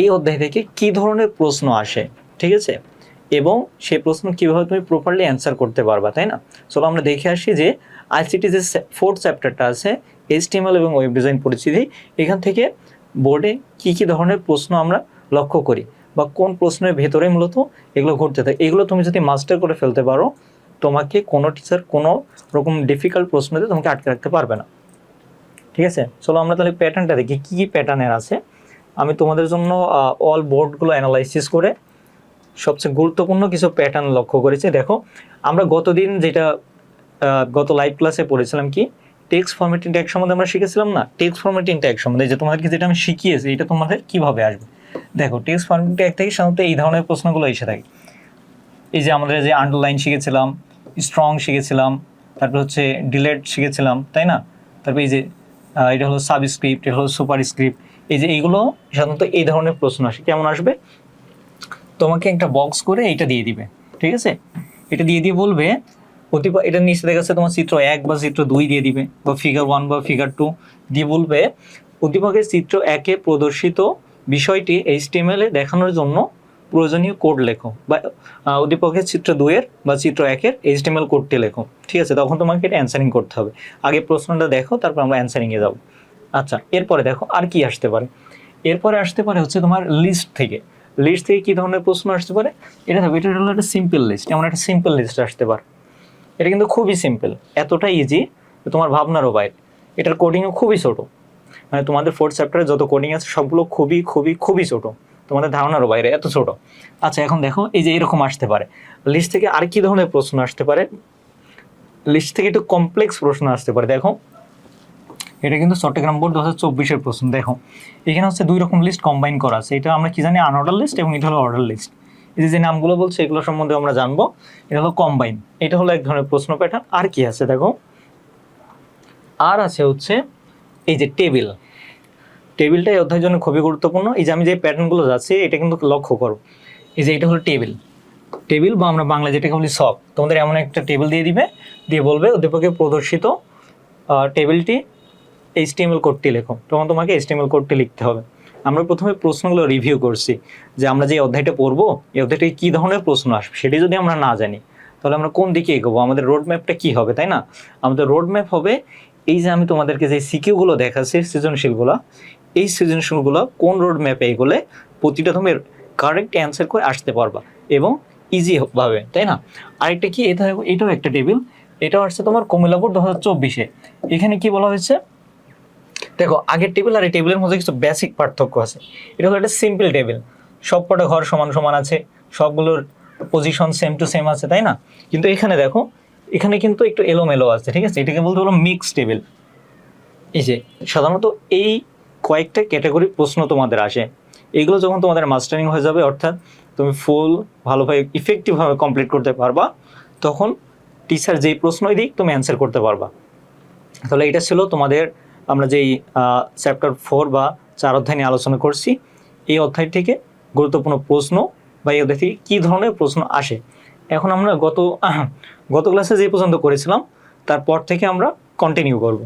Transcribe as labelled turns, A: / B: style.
A: এই অধ্যায় থেকে কি ধরনের প্রশ্ন আসে, ঠিক আছে? এবং সেই প্রশ্ন কীভাবে তুমি প্রপারলি অ্যান্সার করতে পারবা, তাই না? চলো আমরা দেখে আসি যে আইসিটি যে ফোর্থ চ্যাপ্টারটা আছে এইচটিএমএল এবং ওয়েব ডিজাইন পরিচিতি, এখান থেকে বোর্ডে কি কি ধরনের প্রশ্ন আমরা লক্ষ্য করি বা কোন প্রশ্নের ভেতরে মূলত এগুলো ঘটতে থাকে। এগুলো তুমি যদি মাস্টার করে ফেলতে পারো, তোমাকে কোনো টিচার কোনো রকম ডিফিকাল্ট প্রশ্নতে তোমাকে আটকে রাখতে পারবে না। ঠিক আছে? চলো আমরা তাহলে প্যাটার্নটা দেখি, কী কী প্যাটার্নের আছে? আমি তোমাদের জন্য অল বোর্ডগুলো অ্যানালাইসিস করে সবচেয়ে গুরুত্বপূর্ণ কিছু প্যাটার্ন লক্ষ্য করেছি। দেখো, আমরা গতদিন যেটা গত লাইভ ক্লাসে পড়েছিলাম কি টেক্সট ফরম্যাটিং ট্যাগ সম্বন্ধে আমরা শিখেছিলাম না? টেক্সট ফরম্যাটিং ট্যাগ সম্বন্ধে যে তোমাদেরকে যেটা আমি শিখিয়েছি, এটা তোমাদের কীভাবে আসবে? দেখো টেক্সট ফরম্যাটিং ট্যাগ থেকে সাধারণত এই ধরনের প্রশ্নগুলো এসে থাকে। এই যে আমাদের যে আন্ডারলাইন শিখেছিলাম স্ট্রং শিখেছিলাম, তারপর হচ্ছে ডিলেট শিখেছিলাম, তাই না? তারপর এই যে এটা হলো সাবস্ক্রিপ্ট এটা হলো সুপার স্ক্রিপ্ট এই যে এইগুলো সাধারণত এই ধরনের প্রশ্ন আসে। কেমন আসবে? তোমাকে একটা বক্স করে এটা দিয়ে দিবে, ঠিক আছে? এটা দিয়ে দিয়ে বলবে অতিপ এটা নিচে দেখা যাচ্ছে তোমার চিত্র এক বা চিত্র দুই দিয়ে দিবে, বা ফিগার ওয়ান বা ফিগার টু দিয়ে বলবে উদ্দীপকের চিত্র একে প্রদর্শিত বিষয়টি এইচটিএমএল এ দেখানোর জন্য প্রয়োজনীয় কোড লেখো বা উদ্দীপকের চিত্র দুয়ের বা চিত্র একের এইচটিএমএল কোডটি লেখো, ঠিক আছে? তখন তোমাকে এটা অ্যান্সারিং করতে হবে। আগে প্রশ্নটা দেখো, তারপর আমরা অ্যান্সারিংয়ে যাব। আচ্ছা এরপরে দেখো, আর কি আসতে পারে? এরপরে আসতে পারে হচ্ছে তোমার লিস্ট থেকে। লিস্ট থেকে কী ধরনের প্রশ্ন আসতে পারে? এটা দেখো, এটা হলো একটা সিম্পল লিস্ট এমন একটা সিম্পল লিস্ট আসতে পারে। এটা কিন্তু খুবই সিম্পল এতটা ইজি তোমার ভাবনারও বাইরে। এটার কোডিংও খুবই ছোটো। মানে তোমাদের ফোর্থ চ্যাপ্টারে যত কোডিং আছে, সবগুলো খুবই খুবই খুবই ছোট। তোমাদের ধারণারও বাইরে, এত ছোট। আচ্ছা এখন দেখো, এই যে এরকম আসতে পারে। লিস্ট থেকে আর কি ধরনের প্রশ্ন আসতে পারে। লিস্ট থেকে একটু কমপ্লেক্স প্রশ্ন আসতে পারে। দেখো, এটা কিন্তু চট্টগ্রাম বোর্ড দু হাজার চব্বিশের প্রশ্ন। দেখো, এখানে হচ্ছে দুই রকম লিস্ট কম্বাইন করা আছে। এটা আমরা কি জানি? আনঅর্ডার লিস্ট এবং এটা হলো অর্ডার লিস্ট এই যে নামগুলো বলছে, এগুলো সম্বন্ধে আমরা জানব। এটা হলো কম্বাইন এটা হলো এক ধরনের প্রশ্ন প্যাটার্ন আর কি আছে? দেখো, আর আছে হচ্ছে, এই যে টেবিল টেবিলটা এই অধ্যায়ের জন্য খুবই গুরুত্বপূর্ণ। এই যে আমি যে প্যাটার্নগুলো যাচ্ছি, এটা কিন্তু লক্ষ্য করো। এই যে এটা হলো টেবিল। টেবিল বা আমরা বাংলা যেটাকে বলি সব, তোমাদের এমন একটা টেবিল দিয়ে দিবে, দিয়ে বলবে, অধ্যাপকে প্রদর্শিত টেবিলটি এইচটিএমএল কোডটি লেখো। তখন তোমাকে এইচটিএমএল কোডটি লিখতে হবে। আমরা প্রথমে প্রশ্নগুলো রিভিউ করছি, যে আমরা যে অধ্যায়টা পড়ব, এই অধ্যায়টায় কী ধরনের প্রশ্ন আসবে, সেটি যদি আমরা না জানি, তাহলে আমরা কোন দিকে এগোবো? আমাদের রোড ম্যাপটা কী হবে, তাই না? আমাদের রোড ম্যাপ হবে, এই যে আমি তোমাদেরকে যে সিকিউগুলো দেখাচ্ছি, সৃজনশীলগুলো এই সৃজনশীলগুলো কোন রোড ম্যাপে এগোলে প্রতিটা তুমি কারেক্ট অ্যান্সার করে আসতে পারবা এবং ইজি ভাবে, তাই না? আরেকটা কি, এটা, এটাও একটা টেবিল এটাও আসছে তোমার কমিলাপুর দু হাজার চব্বিশে। এখানে কি বলা হয়েছে? দেখো, আগের টেবিল আর এই টেবিলের মধ্যে কিছু বেসিক পার্থক্য আছে। এটা হলো একটা সিম্পল টেবিল সবকটা ঘর সমান সমান আছে, সবগুলোর পজিশন সেম টু সেম আছে, তাই না? কিন্তু এখানে দেখো, এখানে কিন্তু একটু এলোমেলো আছে, ঠিক আছে? এটাকে বলতে হলো মিক্স টেবিল এই যে, সাধারণত এই কয়েকটা ক্যাটাগরি প্রশ্ন তোমাদের আসে। এগুলো যখন তোমাদের মাস্টারিং হয়ে যাবে, অর্থাৎ তুমি ফুল ভালোভাবে ইফেক্টিভভাবে কমপ্লিট করতে পারবা, তখন টিচার যেই প্রশ্নই দিক, তুমি অ্যান্সার করতে পারবা। তাহলে এটা ছিল তোমাদের, আমরা যেই চ্যাপ্টার ফোর বা চার অধ্যায় নিয়ে আলোচনা করছি, এই অধ্যায় থেকে গুরুত্বপূর্ণ প্রশ্ন বা এই অধ্যায় থেকে কী ধরনের প্রশ্ন আসে। এখন আমরা গত গত ক্লাসে যে পর্যন্ত করেছিলাম, তারপর থেকে আমরা কন্টিনিউ করব।